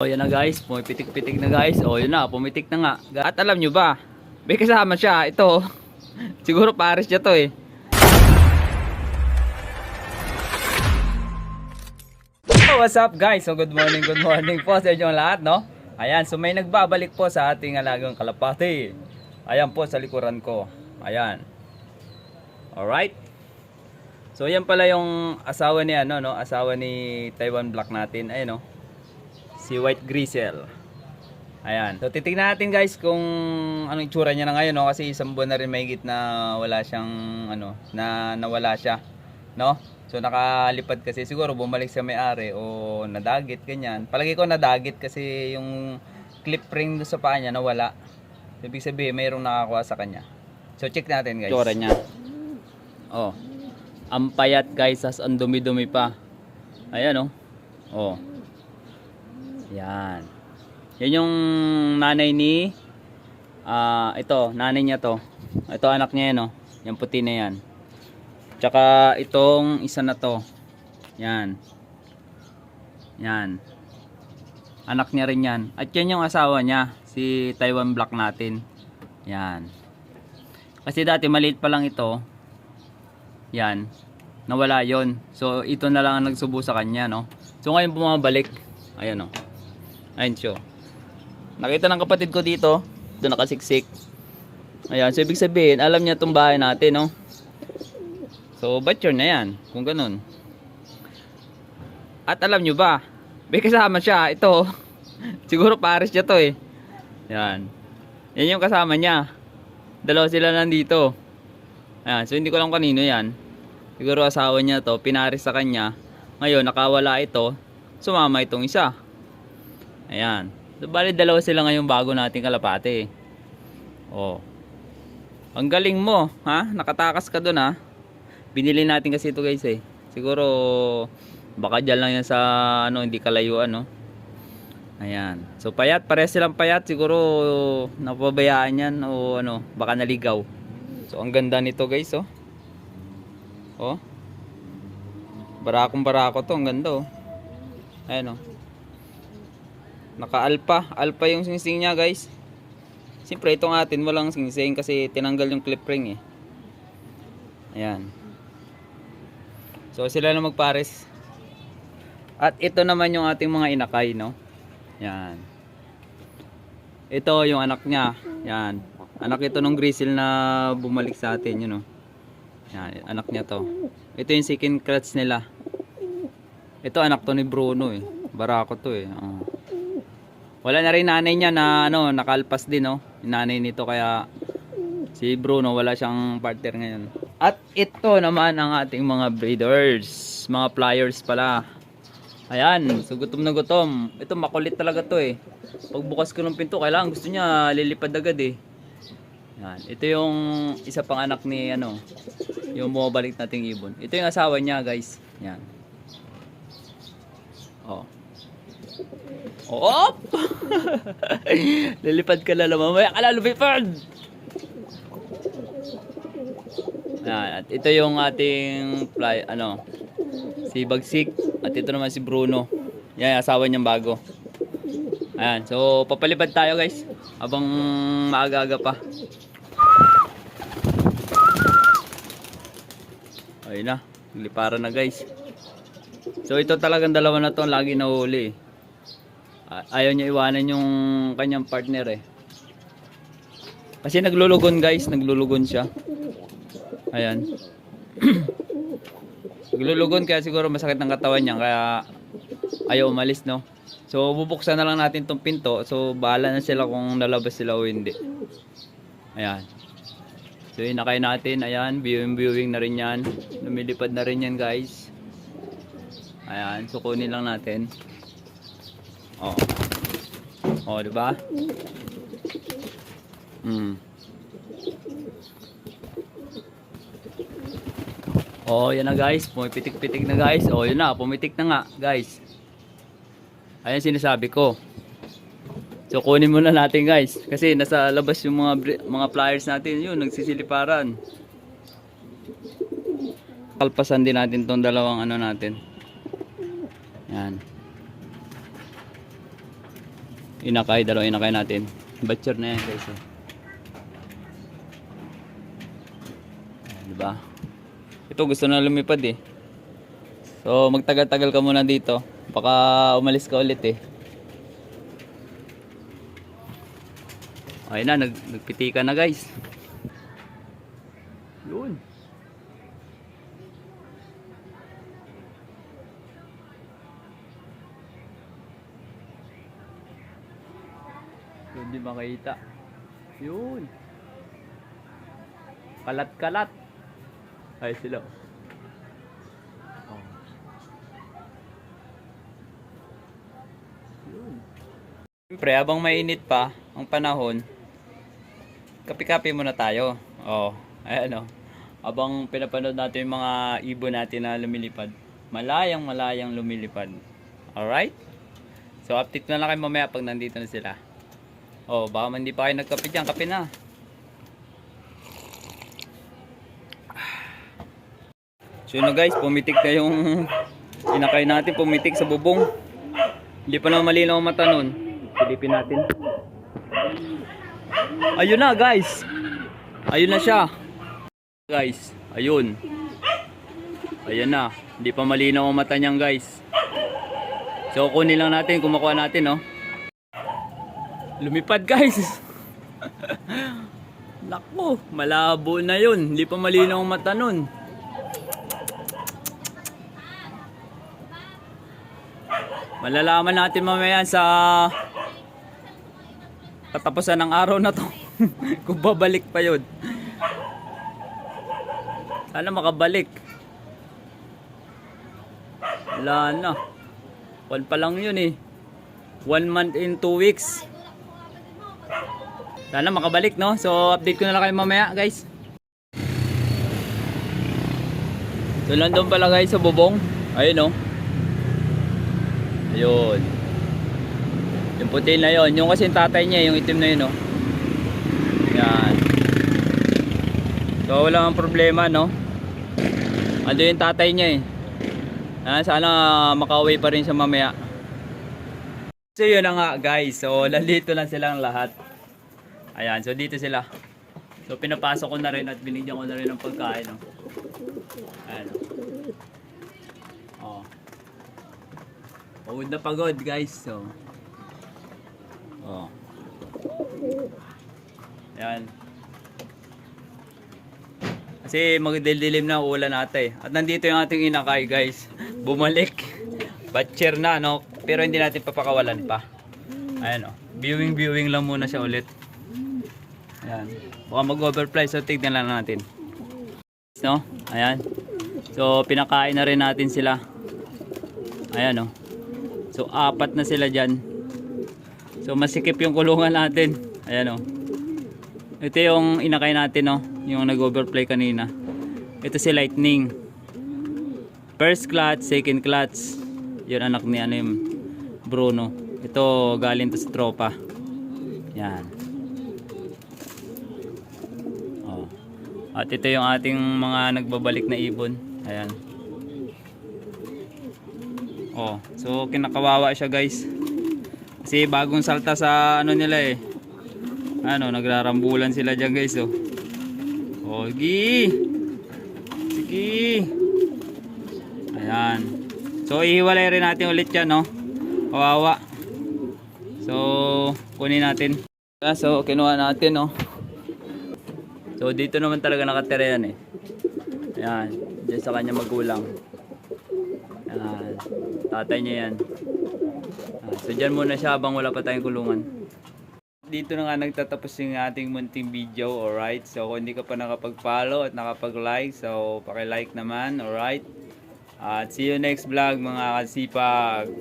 O yan na guys, pumipitik-pitik na guys. O yun na, pumitik na nga. At alam nyo ba, may kasama siya. Ito, siguro pares niya to eh. So what's up guys? So good morning, good morning po sa inyong lahat, no? Ayan, so may nagbabalik po sa ating alagang kalapati. Ayan po sa likuran ko. Ayan. Alright. So yan pala yung asawa ni ano, no? Asawa ni Taiwan Black natin. Ayun, no? Si White Grisel. Ayan. So titingnan natin guys kung anong itsura niya na ngayon, no? Kasi isang buwan na rin mahigit na wala siyang ano, na nawala siya, no? So nakalipad kasi siguro bumalik sa may-ari o nadagit ganyan. Palagi ko nadagit kasi yung clip ring doon sa paa niya nawala. Ibig sabihin mayroong nakakuha sa kanya. So check natin guys. Itsura niya. Oh. Ang payat guys, as ang dumi-dumi pa. Ayan oh. Oh. Yan. Yan yung nanay ni ah ito, nanay niya to. Ito anak niya yan oh. Yung puti na yan. Tsaka itong isa na to. Yan. Yan. Anak niya rin yan. At yan yung asawa niya. Si Taiwan Black natin. Yan. Kasi dati maliit pa lang ito. Yan. Nawala yon So ito na lang ang nagsubo sa kanya no. So ngayon bumabalik. Ayan oh. Ayun siya. Nakita ng kapatid ko dito. Ito nakasiksik. Ayan. So ibig sabihin, alam niya itong bahay natin no. So, butcher na yan. Kung ganun. At alam nyo ba, may kasama siya. Ito, siguro pares niya to eh. Yan. Yan yung kasama niya. Dalawa sila nandito. Ayan, so hindi ko lang kanino yan. Siguro asawa niya to, pinares sa kanya. Ngayon, nakawala ito. Sumama itong isa. Ayan. So, bali dalawa sila ngayon bago nating kalapate. Oh. Ang galing mo, ha? Nakatakas ka doon, ha? binili natin kasi ito guys eh. Siguro baka dyan lang yan sa ano hindi kalayuan no ayan. So payat. Parehas silang payat. Siguro napabayaan yan o ano baka naligaw. So ang ganda nito guys oh. Oh. Barakong barako to. Ang ganda oh. Ayan oh naka alpha alpha yung singsing niya guys Siyempre itong atin walang singsing kasi tinanggal yung clip ring eh ayan So sila na magpares. At ito naman yung ating mga inakay, no? Yan. Ito yung anak niya. Yan. Anak ito nung grizzle na bumalik sa atin, yun, no? Yan, anak niya to. Ito yung second clutch nila. Ito anak to ni Bruno, eh. Barako to, eh. Oh. Wala na rin nanay niya na, ano, nakalpas din, no? Yung nanay nito, kaya si Bruno, wala siyang partner ngayon. At ito naman ang ating mga breeders. Mga pliers pala. Ayan. So gutom na gutom. Ito makulit talaga to eh. Pagbukas ko ng pinto, kailangan gusto niya lilipad agad eh. Yan. Ito yung isa pang anak ni ano. Yung bumabalik nating ibon. Ito yung asawa niya guys. Yan. Oh. Oh! Lilipad ka lalo. Mamaya ka lalo, Bipard! Yan, at ito yung ating fly, ano, si Bagsik at ito naman si Bruno. Yan, asawa niyang bago. Ayan, so papalipad tayo guys habang maaga-aga pa. Ayun na, liparan na guys. So ito talagang dalawa na to lagi nahuli. A- Ayaw niya iwanan yung kanyang partner eh. Kasi naglulugon guys, naglulugon siya. Ayan. Naglulugon kaya siguro masakit ng katawan niya kaya ayaw umalis no. So bubuksan na lang natin tong pinto. So bahala na sila kung lalabas sila o hindi. Ayan. So inakay natin. Ayan. Viewing viewing na rin yan. Lumilipad na rin yan guys. Ayan. So kunin lang natin. Oh. Oh, di ba? Hmm. Oh, yan na guys. Pumipitik-pitik na guys. Oh, yun na. Pumitik na nga, guys. Ayan sinasabi ko. So, kunin muna natin guys. Kasi nasa labas yung mga mga pliers natin. Yun, nagsisiliparan. Kalpasan din natin tong dalawang ano natin. Yan. Inakay, dalawang inakay natin. Butcher na yan guys. Diba? Ito gusto na lumipad eh. So magtagal-tagal ka muna dito. Baka umalis ka ulit eh. Ayun na, nag, nagpiti ka na guys. Yun. Yun di makita. Yun. Kalat-kalat. Ay sila. Oh. Siyempre, habang mainit pa ang panahon, kapi-kapi muna tayo. Oh, ayan oh. Habang pinapanood natin yung mga ibon natin na lumilipad, malayang malayang lumilipad. Alright? So, update na lang kayo mamaya pag nandito na sila. Oh, baka man hindi pa kayo nagkape dyan, kape na. So yun na guys, pumitik na yung inakay natin, pumitik sa bubong. Hindi pa naman malinaw ang mata nun. Silipin natin. Ayun na guys. Ayun na siya. Guys, ayun. Ayan na. Hindi pa malinaw ang mata niyan guys. So kunin lang natin, kumakuha natin no. Lumipad guys. Nako, malabo na yun. Hindi pa malinaw ang mata nun. Malalaman natin mamaya sa katapusan ng araw na to. Kung babalik pa yun. Sana makabalik. Wala na. One pa lang yun eh. One month in two weeks. Sana makabalik no. So update ko na lang kayo mamaya guys. So nandun pala guys sa bubong. Ayun no. Ayun. Yung puti na yon, yung kasi yung tatay niya, yung itim na yun, no. Yan. So wala ang problema, no. Ando yung tatay niya eh. Ah, sana makauwi pa rin siya mamaya. So yun na nga guys. So lalito na silang lahat. Ayan, so dito sila. So pinapasok ko na rin at binigyan ko na rin ng pagkain, no. Ayan. Oh. Pagod na pagod guys. So. Oh. Yan. Kasi magdilim na ulan ate. At nandito yung ating inakay guys. Bumalik. Batcher na no. Pero hindi natin papakawalan pa. Ayan oh. Viewing viewing lang muna siya ulit. Ayan. Baka mag-overfly so tignan lang natin. No? Ayan. So pinakain na rin natin sila. Ayan oh. So apat na sila dyan. So masikip yung kulungan natin. Ayan oh. Ito yung inakay natin no, yung nag-overplay kanina. Ito si Lightning. First clutch, second clutch. Yun anak ni ano yung Bruno. Ito galing to sa tropa. Yan. At ito yung ating mga nagbabalik na ibon. Ayan. Oh, so kinakawawa siya guys. Kasi bagong salta sa ano nila eh. Ano, nagrarambulan sila diyan guys oh. Oh, gi. Sige. Ayan. So ihiwalay rin natin ulit 'yan, no. Kawawa. So, kunin natin. Ah, So, kinuha natin, no. So, dito naman talaga nakatira yan eh. Ayan. Diyan sa kanya magulang. Ayan. Tatay niya yan. So, dyan muna siya habang wala pa tayong kulungan. Dito na nga nagtatapos yung ating munting video, alright? So, kung hindi ka pa nakapag-follow at nakapag-like, so, paki-like naman, alright? At see you next vlog mga kasipag.